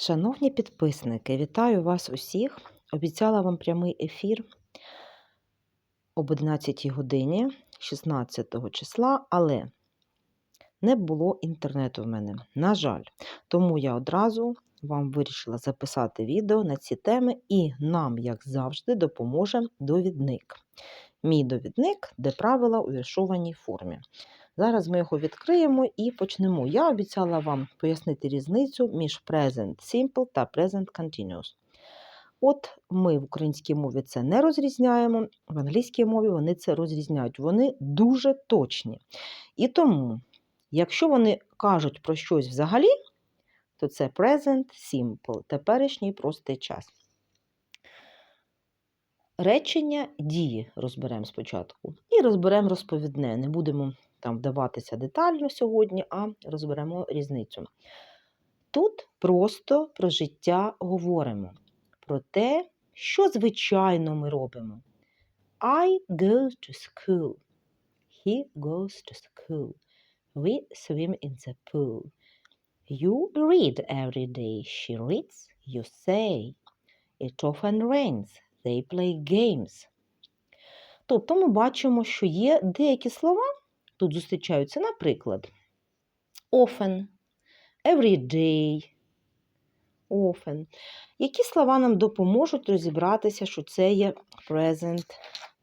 Шановні підписники, вітаю вас усіх. Обіцяла вам прямий ефір об 11 годині 16 числа, але не було інтернету в мене, на жаль. Тому я одразу вам вирішила записати відео на ці теми, і нам, як завжди, допоможе довідник. Мій довідник, де правила у віршованій формі. Зараз ми його відкриємо і почнемо. Я обіцяла вам пояснити різницю між Present Simple та Present Continuous. От ми в українській мові це не розрізняємо, в англійській мові вони це розрізняють. Вони дуже точні. І тому, якщо вони кажуть про щось взагалі, то це Present Simple, теперішній простий час. Речення дії розберемо спочатку. І розберемо розповідне. Не будемо там вдаватися детально сьогодні, а розберемо різницю. Тут просто про життя говоримо, про те, що звичайно ми робимо. I go to school. He goes to school. We swim in the pool. You read every day. She reads, you say. It often rains. They play games. Тобто ми бачимо, що є деякі слова, тут зустрічаються, наприклад, often, every day, often. Які слова нам допоможуть розібратися, що це є present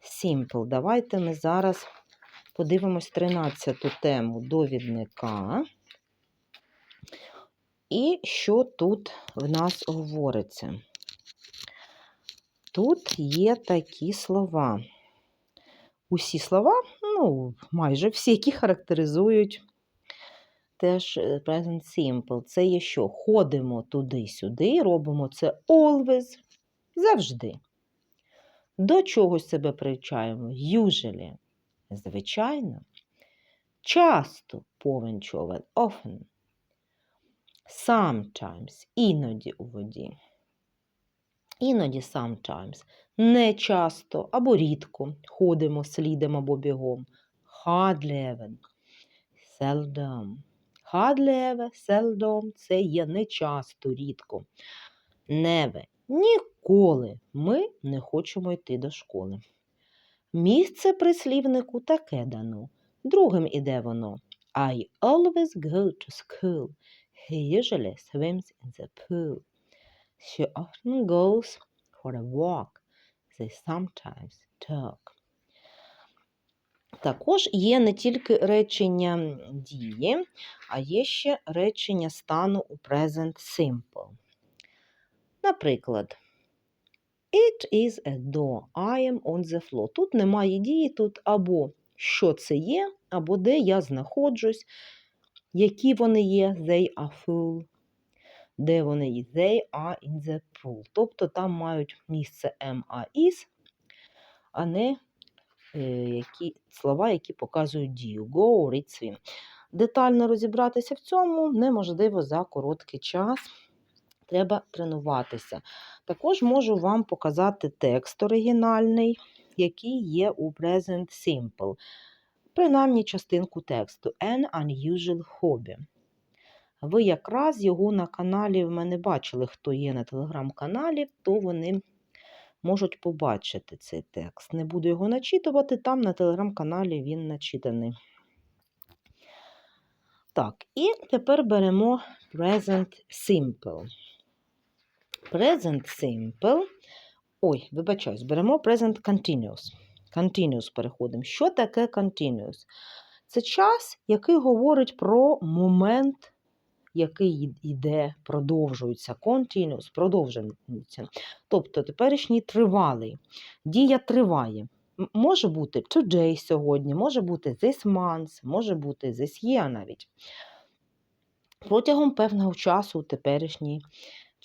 simple? Давайте ми зараз подивимось 13-ту тему довідника. І що тут в нас говориться? Тут є такі слова. Усі слова, ну, майже всі, які характеризують теж е, present simple. Це є що? Ходимо туди-сюди, робимо це always, завжди. До чогось себе привчаємо? Usually, звичайно. Часто повен човен, often. Sometimes, іноді у воді. Іноді sometimes, не часто або рідко ходимо слідом або бігом. Hardly ever, seldom. Hardly ever, seldom – це є не часто, рідко. Never – ніколи ми не хочемо йти до школи. Місце прислівнику таке дано. Другим іде воно. I always go to school. He usually swims in the pool. She often goes for a walk. They sometimes talk. Також є не тільки речення дії, а є ще речення стану у present simple. Наприклад, It is a door. I am on the floor. Тут немає дії, тут або що це є, або де я знаходжусь, які вони є, they are full, де вони є, they are in the pool. Тобто там мають місце am, are, is, а не е, які, слова, які показують дію. Go, read, swim. Детально розібратися в цьому неможливо за короткий час. Треба тренуватися. Також можу вам показати текст оригінальний, який є у Present Simple. Принаймні частинку тексту An unusual hobby. Ви якраз його на каналі в мене бачили, хто є на телеграм-каналі, то вони можуть побачити цей текст. Не буду його начитувати, там на телеграм-каналі він начитаний. Так, і тепер беремо Present Simple. Present Simple. Ой, вибачаюсь, беремо Present Continuous. Continuous переходимо. Що таке Continuous? Це час, який говорить про момент, який йде, продовжується. Continuous, продовжується. Тобто теперішній тривалий. Дія триває. Може бути today сьогодні, може бути this month, може бути this year навіть. Протягом певного часу теперішній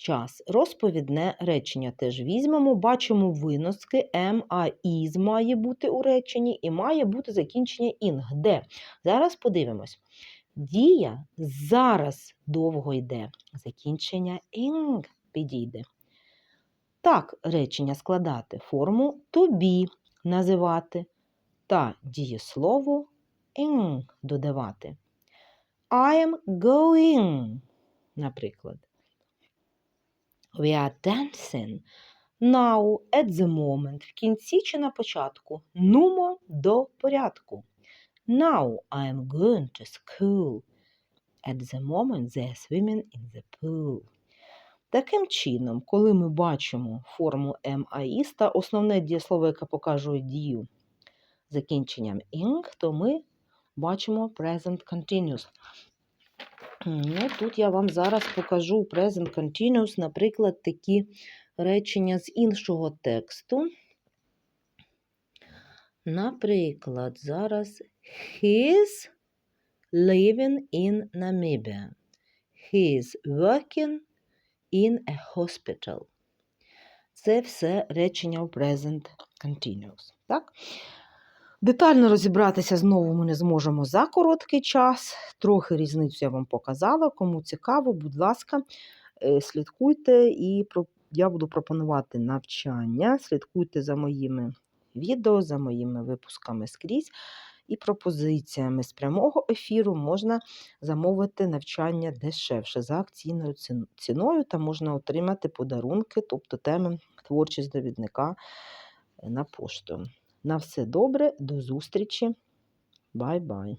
час. Розповідне речення теж візьмемо, бачимо виноски am, a, is має бути у реченні і має бути закінчення ing. Де? Зараз подивимось. Дія зараз довго йде. Закінчення ing підійде. Так, речення складати, форму be називати та дієслово ing додавати. I am going, наприклад. We are dancing now at the moment. В кінці чи на початку. Нумо до порядку. Now I am going to school. At the moment they are swimming in the pool. Таким чином, коли ми бачимо форму MIS та основне дієслово, яке показує дію закінченням ing, то ми бачимо present continuous. Ну, тут я вам зараз покажу present continuous, наприклад, такі речення з іншого тексту. Наприклад, зараз he's living in Namibia. He's working in a hospital. Це все речення у present continuous. Так? Детально розібратися знову ми не зможемо за короткий час. Трохи різницю я вам показала. Кому цікаво, будь ласка, е, слідкуйте і я буду пропонувати навчання. Слідкуйте за моїми відео, за моїми випусками скрізь. І пропозиціями з прямого ефіру можна замовити навчання дешевше за акційною ціною та можна отримати подарунки, тобто теми творчість довідника на пошту. На все добре, до зустрічі. Бай-бай.